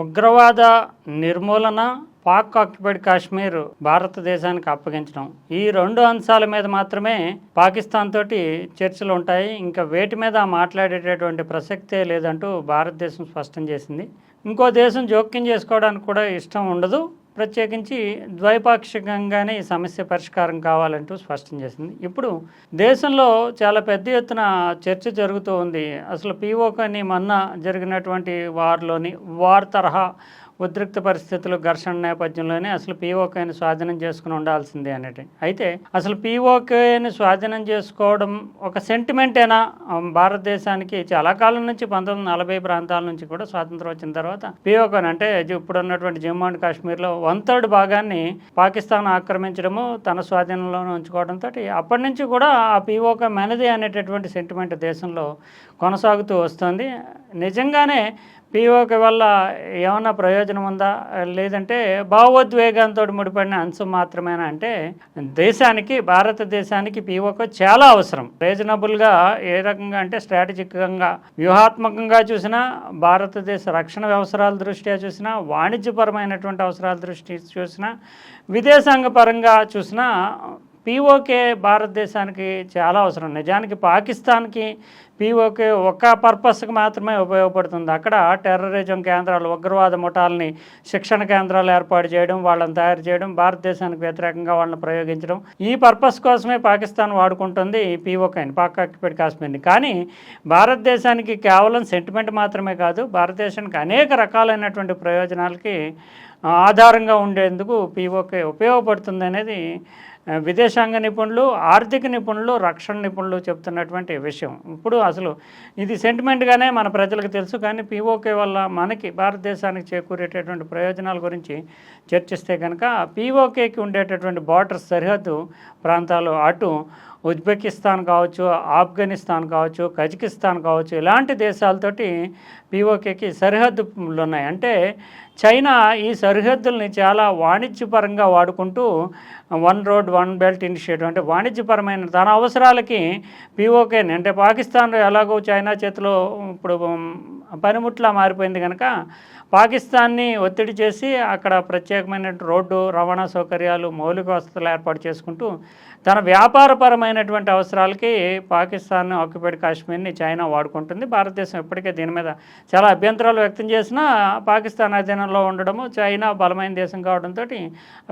ఉగ్రవాద నిర్మూలన పాక్ ఆక్యుపైడ్ కాశ్మీర్ భారతదేశానికి అప్పగించడం. ఈ రెండు అంశాల మీద మాత్రమే పాకిస్తాన్ తోటి చర్చలు ఉంటాయి. ఇంకా వేటి మీద మాట్లాడేటటువంటి ప్రసక్తే లేదంటూ భారతదేశం స్పష్టం చేసింది. ఇంకో దేశం జోక్యం చేసుకోవడానికి కూడా ఇష్టం ఉండదు. ప్రత్యేకించి ద్వైపాక్షికంగానే ఈ సమస్య పరిష్కారం కావాలంటూ స్పష్టం చేసింది. ఇప్పుడు దేశంలో చాలా పెద్ద ఎత్తున చర్చ జరుగుతూ ఉంది. అసలు పీఓకని మొన్న జరిగినటువంటి వార్లోని వార్ తరహా ఉద్రిక్త పరిస్థితులు ఘర్షణ నేపథ్యంలోనే అసలు పీఓకేని స్వాధీనం చేసుకుని ఉండాల్సిందే అనేది అయితే అసలు పీఓకేని స్వాధీనం చేసుకోవడం ఒక సెంటిమెంటేనా? భారతదేశానికి చాలా కాలం నుంచి పంతొమ్మిది నలభై ప్రాంతాల నుంచి కూడా స్వాతంత్రం వచ్చిన తర్వాత పీఓకేని అంటే ఇప్పుడు ఉన్నటువంటి జమ్మూ అండ్ కాశ్మీర్లో వన్ థర్డ్ భాగాన్ని పాకిస్తాన్ ఆక్రమించడము తన స్వాధీనంలోనే ఉంచుకోవడంతో అప్పటి నుంచి కూడా ఆ పీఓకే మనది అనేటటువంటి సెంటిమెంట్ దేశంలో కొనసాగుతూ వస్తుంది. నిజంగానే పిఓకి వల్ల ఏమన్నా ప్రయోజనం ఉందా? లేదంటే భావోద్వేగంతో ముడిపడిన అంశం మాత్రమేనా అంటే దేశానికి భారతదేశానికి పిఓకి చాలా అవసరం. రీజనబుల్గా ఏ రకంగా అంటే స్ట్రాటజిక్గా వ్యూహాత్మకంగా చూసినా భారతదేశ రక్షణ అవసరాల దృష్ట్యా చూసినా వాణిజ్యపరమైనటువంటి అవసరాల దృష్టి చూసినా విదేశాంగ పరంగా చూసినా పీఓకే భారతదేశానికి చాలా అవసరం. నిజానికి పాకిస్తాన్కి పీఓకే ఒక పర్పస్కి మాత్రమే ఉపయోగపడుతుంది. అక్కడ టెర్రరిజం కేంద్రాలు ఉగ్రవాద ముఠాలని శిక్షణ కేంద్రాలు ఏర్పాటు చేయడం వాళ్ళని తయారు చేయడం భారతదేశానికి వ్యతిరేకంగా వాళ్ళని ప్రయోగించడం. ఈ పర్పస్ కోసమే పాకిస్తాన్ వాడుకుంటుంది ఈ పీఓకేని పాక్ కాశ్మీర్ని. కానీ భారతదేశానికి కేవలం సెంటిమెంట్ మాత్రమే కాదు భారతదేశానికి అనేక రకాలైనటువంటి ప్రయోజనాలకి ఆధారంగా ఉండేందుకు పీఓకే ఉపయోగపడుతుంది అనేది విదేశాంగ నిపుణులు ఆర్థిక నిపుణులు రక్షణ నిపుణులు చెప్తున్నటువంటి విషయం. ఇప్పుడు అసలు ఇది సెంటిమెంట్గానే మన ప్రజలకు తెలుసు కానీ పీఓకే వల్ల మనకి భారతదేశానికి చేకూరేటటువంటి ప్రయోజనాల గురించి చర్చిస్తే కనుక పీఓకేకి ఉండేటటువంటి బార్డర్ సరిహద్దు ప్రాంతాలు అటు ఉజ్బెకిస్తాన్ కావచ్చు ఆఫ్ఘనిస్తాన్ కావచ్చు కజకిస్తాన్ కావచ్చు ఇలాంటి దేశాలతోటి పీఓకేకి సరిహద్దులు ఉన్నాయి అంటే చైనా ఈ సరిహద్దుల్ని చాలా వాణిజ్యపరంగా వాడుకుంటూ one road one belt initiative అంటే వాణిజ్యపరమైన తన అవసరాలకి పీఓకేని అంటే పాకిస్తాన్ ఎలాగో చైనా చేతిలో ఇప్పుడు పనిముట్లా మారిపోయింది కనుక పాకిస్తాన్ని ఒత్తిడి చేసి అక్కడ ప్రత్యేకమైన రోడ్డు రవాణా సౌకర్యాలు మౌలిక వసతులు ఏర్పాటు చేసుకుంటూ తన వ్యాపారపరమైన వ్యాపారపరమైనటువంటి అవసరాలకి పాకిస్తాన్ ఆక్యుపైడ్ కాశ్మీర్ని చైనా వాడుకుంటుంది. భారతదేశం ఇప్పటికే దీని మీద చాలా అభ్యంతరాలు వ్యక్తం చేసినా పాకిస్తాన్ అధీనంలో ఉండడము చైనా బలమైన దేశం కావడంతో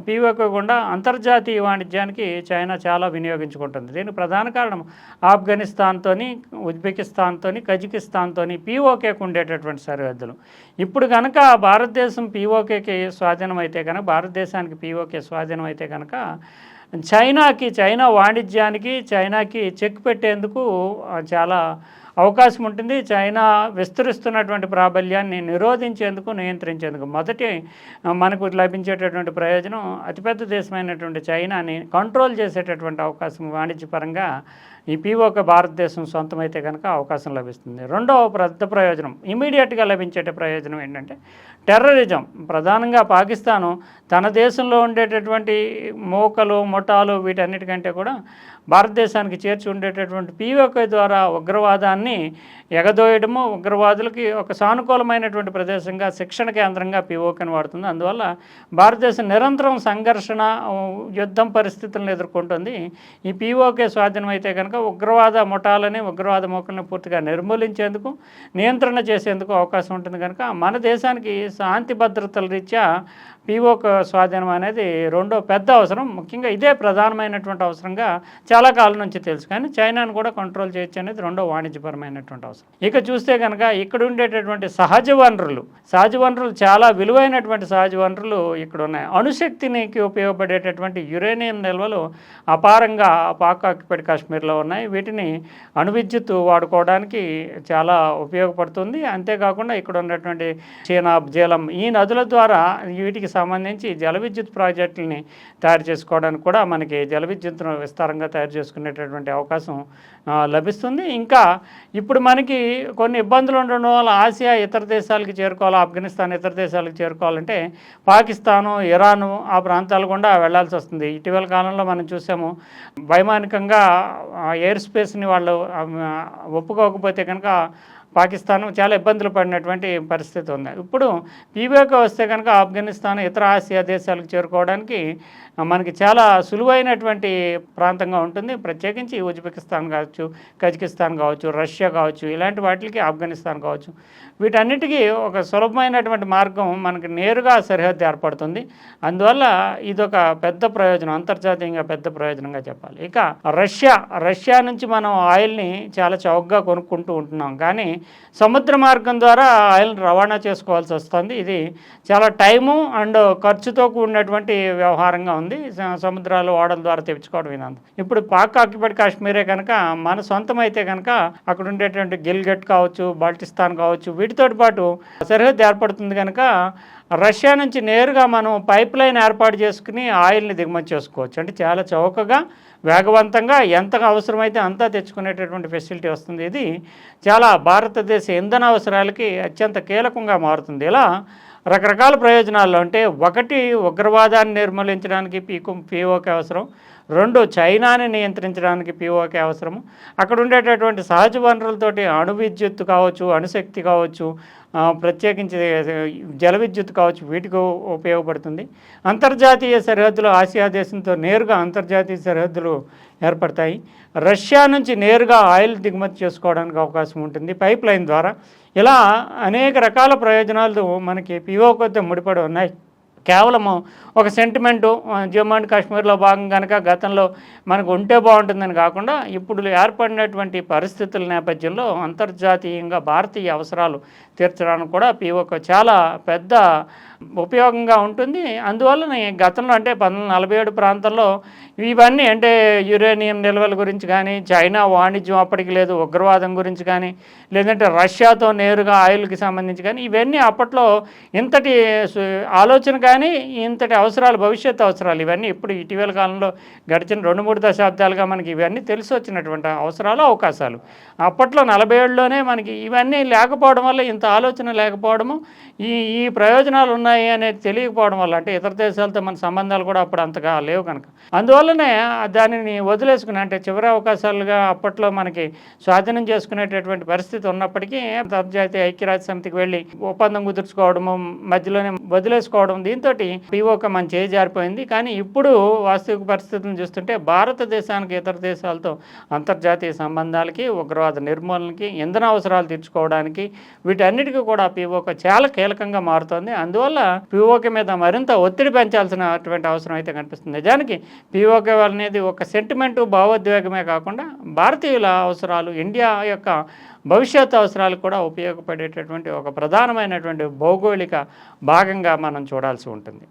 పీఓకే గుండా అంతర్జాతీయ వాణిజ్యానికి చైనా చాలా వినియోగించుకుంటుంది. దీనికి ప్రధాన కారణం ఆఫ్ఘనిస్తాన్తోని ఉజ్బెకిస్తాన్తోని కజికిస్తాన్తోని పీఓకేకు ఉండేటటువంటి సరిహద్దులు. ఇప్పుడు కనుక భారతదేశం పీఓకేకి స్వాధీనం అయితే కనుక భారతదేశానికి పీఓకే స్వాధీనం అయితే కనుక చైనాకి చైనా వాణిజ్యానికి చైనాకి చెక్ పెట్టేందుకు చాలా అవకాశం ఉంటుంది. చైనా విస్తరిస్తున్నటువంటి ప్రాబల్యాన్ని నిరోధించేందుకు నియంత్రించేందుకు మొదటి మనకు లభించేటటువంటి ప్రయోజనం అతిపెద్ద దేశమైనటువంటి చైనాని కంట్రోల్ చేసేటటువంటి అవకాశం వాణిజ్యపరంగా ఈ పీఓక భారతదేశం సొంతమైతే కనుక అవకాశం లభిస్తుంది. రెండవ పెద్ద ప్రయోజనం ఇమీడియట్గా లభించే ప్రయోజనం ఏంటంటే టెర్రరిజం ప్రధానంగా పాకిస్తాను తన దేశంలో ఉండేటటువంటి మోకలు ముఠాలు వీటన్నిటికంటే కూడా భారతదేశానికి చేర్చి ఉండేటటువంటి పీఓకే ద్వారా ఉగ్రవాదాన్ని ఎగదోయడము ఉగ్రవాదులకి ఒక సానుకూలమైనటువంటి ప్రదేశంగా శిక్షణ కేంద్రంగా పీఓకేని వాడుతుంది. అందువల్ల భారతదేశం నిరంతరం సంఘర్షణ యుద్ధం పరిస్థితులను ఎదుర్కొంటుంది. ఈ పీఓకే స్వాధీనమైతే కనుక ఉగ్రవాద ముఠాలని ఉగ్రవాద మోకల్ని పూర్తిగా నిర్మూలించేందుకు నియంత్రణ చేసేందుకు అవకాశం ఉంటుంది కనుక మన దేశానికి శాంతి భద్రతల రీత్యా పీఓకే స్వాధీనం అనేది రెండో పెద్ద అవసరం. ముఖ్యంగా ఇదే ప్రధానమైనటువంటి అవసరంగా చాలా కాలం నుంచి తెలుసు. కానీ చైనాను కూడా కంట్రోల్ చేయొచ్చు అనేది రెండో వాణిజ్యపరమైనటువంటి అవసరం. ఇక చూస్తే కనుక ఇక్కడ ఉండేటటువంటి సహజ వనరులు సహజ వనరులు చాలా విలువైనటువంటి సహజ వనరులు ఇక్కడ ఉన్నాయి. అణుశక్తినికి ఉపయోగపడేటటువంటి యురేనియం నిల్వలు అపారంగా పాక్ ఆక్యుపైడ్ కాశ్మీర్లో ఉన్నాయి. వీటిని అణువిద్యుత్ వాడుకోవడానికి చాలా ఉపయోగపడుతుంది. అంతేకాకుండా ఇక్కడ ఉన్నటువంటి చీనాబ్ జలం ఈ నదుల ద్వారా వీటికి సంబంధించి జల విద్యుత్ ప్రాజెక్టులని తయారు చేసుకోవడానికి కూడా మనకి జల విద్యుత్ను విస్తారంగా తయారు చేసుకునేటటువంటి అవకాశం లభిస్తుంది. ఇంకా ఇప్పుడు మనకి కొన్ని ఇబ్బందులు ఉండడం వల్ల ఆసియా ఇతర దేశాలకి చేరుకోవాలి ఆఫ్ఘనిస్తాన్ ఇతర దేశాలకు చేరుకోవాలంటే పాకిస్తాను ఇరాను ఆ ప్రాంతాలు గుండా వెళ్ళాల్సి వస్తుంది. ఇటీవల కాలంలో మనం చూసాము వైమానికంగా ఎయిర్ స్పేస్ని వాళ్ళు ఒప్పుకోకపోతే కనుక పాకిస్తాన్ చాలా ఇబ్బందులు పడినటువంటి పరిస్థితి ఉంది. ఇప్పుడు పీబీఓకి వస్తే కనుక ఆఫ్ఘనిస్తాన్ ఇతర ఆసియా దేశాలకు చేరుకోవడానికి మనకి చాలా సులువైనటువంటి ప్రాంతంగా ఉంటుంది. ప్రత్యేకించి ఉజ్బెకిస్తాన్ కావచ్చు కజకిస్తాన్ కావచ్చు రష్యా కావచ్చు ఇలాంటి వాటికి ఆఫ్ఘనిస్తాన్ కావచ్చు. వీటన్నిటికీ ఒక సులభమైనటువంటి మార్గం మనకి నేరుగా సరిహద్దు ఏర్పడుతుంది. అందువల్ల ఇదొక పెద్ద ప్రయోజనం అంతర్జాతీయంగా పెద్ద ప్రయోజనంగా చెప్పాలి. ఇక రష్యా రష్యా నుంచి మనం ఆయిల్ని చాలా చౌకగా కొనుక్కుంటూ ఉంటున్నాం. కానీ సముద్ర మార్గం ద్వారా ఆయిల్ని రవాణా చేసుకోవాల్సి వస్తుంది. ఇది చాలా టైము అండ్ ఖర్చుతో కూడినటువంటి వ్యవహారంగా ఉంది. సముద్రాలు ఓడల ద్వారా తెచ్చుకోవడం ఇదంతా. ఇప్పుడు పాక్ ఆక్యుపైడ్ కాశ్మీరే కనుక మన సొంతం అయితే కనుక అక్కడ ఉండేటువంటి గిల్గెట్ కావచ్చు బాల్టిస్తాన్ కావచ్చు వీటితో పాటు సరిహద్దు ఏర్పడుతుంది కనుక రష్యా నుంచి నేరుగా మనం పైప్ లైన్ ఏర్పాటు చేసుకుని ఆయిల్ని దిగుమతి చేసుకోవచ్చు. అంటే చాలా చౌకగా వేగవంతంగా ఎంత అవసరమైతే అంతా తెచ్చుకునేటటువంటి ఫెసిలిటీ వస్తుంది. ఇది చాలా భారతదేశ ఇంధన అవసరాలకి అత్యంత కీలకంగా మారుతుంది. ఇలా రకరకాల ప్రయోజనాల్లో అంటే ఒకటి ఉగ్రవాదాన్ని నిర్మూలించడానికి పీకు పీఓకే అవసరం. రెండు చైనాని నియంత్రించడానికి పీఓకే అవసరము. అక్కడ ఉండేటటువంటి సహజ వనరులతోటి అణు విద్యుత్ కావచ్చు అణుశక్తి కావచ్చు ప్రత్యేకించి జల విద్యుత్ కావచ్చు వీటికి ఉపయోగపడుతుంది. అంతర్జాతీయ సరిహద్దులు ఆసియా దేశంతో నేరుగా అంతర్జాతీయ సరిహద్దులు ఏర్పడతాయి. రష్యా నుంచి నేరుగా ఆయిల్ దిగుమతి చేసుకోవడానికి అవకాశం ఉంటుంది. పైప్ లైన్ ద్వారా ఇలా అనేక రకాల ప్రయోజనాలు మనకి పిఓకొద్ద ముడిపడి ఉన్నాయి. కేవలము ఒక సెంటిమెంటు జమ్మూ అండ్ కాశ్మీర్లో భాగం కనుక గతంలో మనకు ఉంటే బాగుంటుందని కాకుండా ఇప్పుడు ఏర్పడినటువంటి పరిస్థితుల నేపథ్యంలో అంతర్జాతీయంగా భారతీయ అవసరాలు తీర్చడానికి కూడా పీఓకు చాలా పెద్ద ఉపయోగంగా ఉంటుంది. అందువల్ల గతంలో అంటే పంతొమ్మిది నలభై ఏడు ప్రాంతంలో ఇవన్నీ అంటే యురేనియం నిల్వల గురించి కానీ చైనా వాణిజ్యం అప్పటికి లేదు ఉగ్రవాదం గురించి కానీ లేదంటే రష్యాతో నేరుగా ఆయిల్కి సంబంధించి కానీ ఇవన్నీ అప్పట్లో ఇంతటి సు- ఆలోచన కానీ ఇంతటి అవసరాలు భవిష్యత్తు అవసరాలు ఇవన్నీ ఇప్పుడు ఇటీవల కాలంలో గడిచిన రెండు మూడు దశాబ్దాలుగా మనకి ఇవన్నీ తెలిసి వచ్చినటువంటి అవసరాలు అవకాశాలు. అప్పట్లో నలభై ఏడులోనే మనకి ఇవన్నీ లేకపోవడం వల్ల ఇంత ఆలోచన లేకపోవడము ఈ ఈ ప్రయోజనాలు ఉన్నాయి అనేది తెలియకపోవడం వల్ల అంటే ఇతర దేశాలతో మన సంబంధాలు కూడా అప్పుడు అంతగా లేవు కనుక. అందువల్లనే దానిని వదిలేసుకుని అంటే చివరి అవకాశాలుగా అప్పట్లో మనకి స్వాధీనం చేసుకునేటటువంటి పరిస్థితి ఉన్నప్పటికీ అంతర్జాతీయ ఐక్యరాజ్య సమితికి వెళ్ళి ఒప్పందం కుదుర్చుకోవడము మధ్యలోనే వదిలేసుకోవడం దీంతో పిఓక మన చేయి జారిపోయింది కానీ ఇప్పుడు వాస్తవిక పరిస్థితులను చూస్తుంటే భారతదేశానికి ఇతర దేశాలతో అంతర్జాతీయ సంబంధాలకి ఉగ్రవాద నిర్మూలనకి ఇంధన అవసరాలు తీర్చుకోవడానికి వీటన్నిటికీ కూడా పిఓక చాలా కీలకంగా మారుతోంది. అందువల్ల పిఓకే మీద మరింత ఒత్తిడి పెంచాల్సినటువంటి అవసరం అయితే కనిపిస్తుంది. నిజానికి పిఓకే అనేది ఒక సెంటిమెంటు భావోద్వేగమే కాకుండా భారతీయుల అవసరాలు ఇండియా యొక్క భవిష్యత్ అవసరాలకు కూడా ఉపయోగపడేటటువంటి ఒక ప్రధానమైనటువంటి భౌగోళిక భాగంగా మనం చూడాల్సి ఉంటుంది.